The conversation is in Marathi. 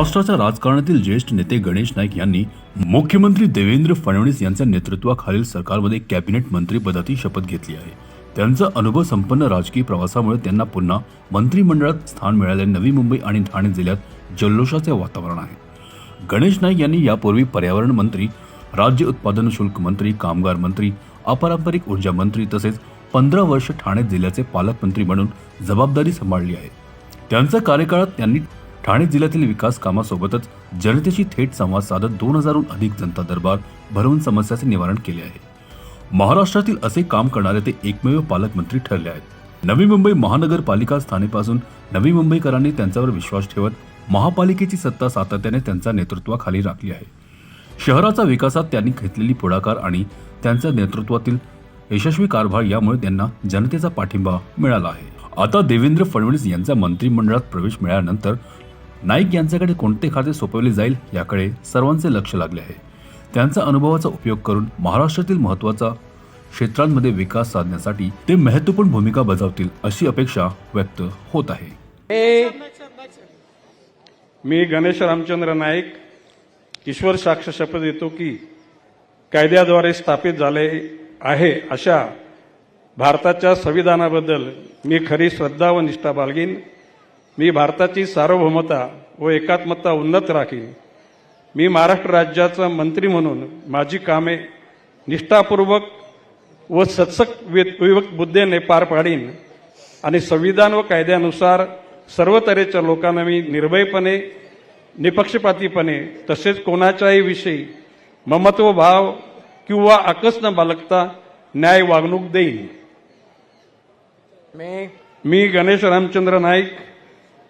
महाराष्ट्राच्या राजकारणातील ज्येष्ठ नेते गणेश नाईक यांनी मुख्यमंत्री देवेंद्र फडणवीस यांच्या नेतृत्वाखालील सरकारमध्ये कॅबिनेट मंत्रीपदाची शपथ घेतली आहे. त्यांचा अनुभव संपन्न राजकीय प्रवासामुळे त्यांना पुन्हा मंत्रिमंडळात स्थान मिळाले. नवी मुंबई आणि ठाणे जिल्ह्यात जल्लोषाचे वातावरण आहे. गणेश नाईक यांनी यापूर्वी पर्यावरण मंत्री राज्य उत्पादन शुल्क मंत्री कामगार मंत्री अपारंपरिक ऊर्जा मंत्री तसेच पंधरा वर्ष ठाणे जिल्ह्याचे पालकमंत्री म्हणून जबाबदारी सांभाळली आहे. त्यांच्या कार्यकाळात त्यांनी ठाणे जिल्ह्यातील विकास कामासोबतच जनतेशी थेट संवाद साधत दोन हजारहून अधिक जनता दरबार भरवून समस्याचे निवारण केले आहे. महाराष्ट्रातील असे काम करणारे ते एकमेव पालकमंत्री ठरले आहेत. नवी मुंबई महानगरपालिका स्थानेपासून नवी मुंबईकरांनी त्यांच्यावर विश्वास ठेवत महापालिकेची सत्ता सातत्याने त्यांच्या नेतृत्वाखाली राखली आहे. शहराच्या विकासात त्यांनी घेतलेली पुढाकार आणि त्यांच्या नेतृत्वातील यशस्वी कारभार यामुळे त्यांना जनतेचा पाठिंबा मिळाला आहे. आता देवेंद्र फडणवीस यांचा मंत्रिमंडळात प्रवेश मिळाल्यानंतर नाईक यांच्याकडे कोणते खाते सोपवले जाईल याकडे सर्वांचे लक्ष लागले आहे. त्यांचा अनुभवाचा उपयोग करून महाराष्ट्रातील महत्त्वाचा क्षेत्रांमध्ये विकास साधण्यासाठी ते महत्त्वपूर्ण भूमिका बजावतील अशी अपेक्षा व्यक्त होत आहे. मी गणेश रामचंद्र नाईक ईश्वर साक्ष शपथ देतो की कायद्याद्वारे स्थापित झाले आहे अशा भारताच्या संविधानाबद्दल मी खरी श्रद्धा व निष्ठा बाळगीन. मी भारताची सार्वभौमता व एकात्मता उन्नत राखीन. मी महाराष्ट्र राज्याचा मंत्री म्हणून माझी कामे निष्ठापूर्वक व सत्सक विवेक बुद्धेने पार पाडीन आणि संविधान व कायद्यानुसार सर्व तऱ्हेच्या लोकांना मी निर्भयपणे निपक्षपातीपणे तसेच कोणाच्याही विषयी ममत्व भाव किंवा आकस न बाळगता न्याय वागणूक देईन. मी गणेश रामचंद्र नाईक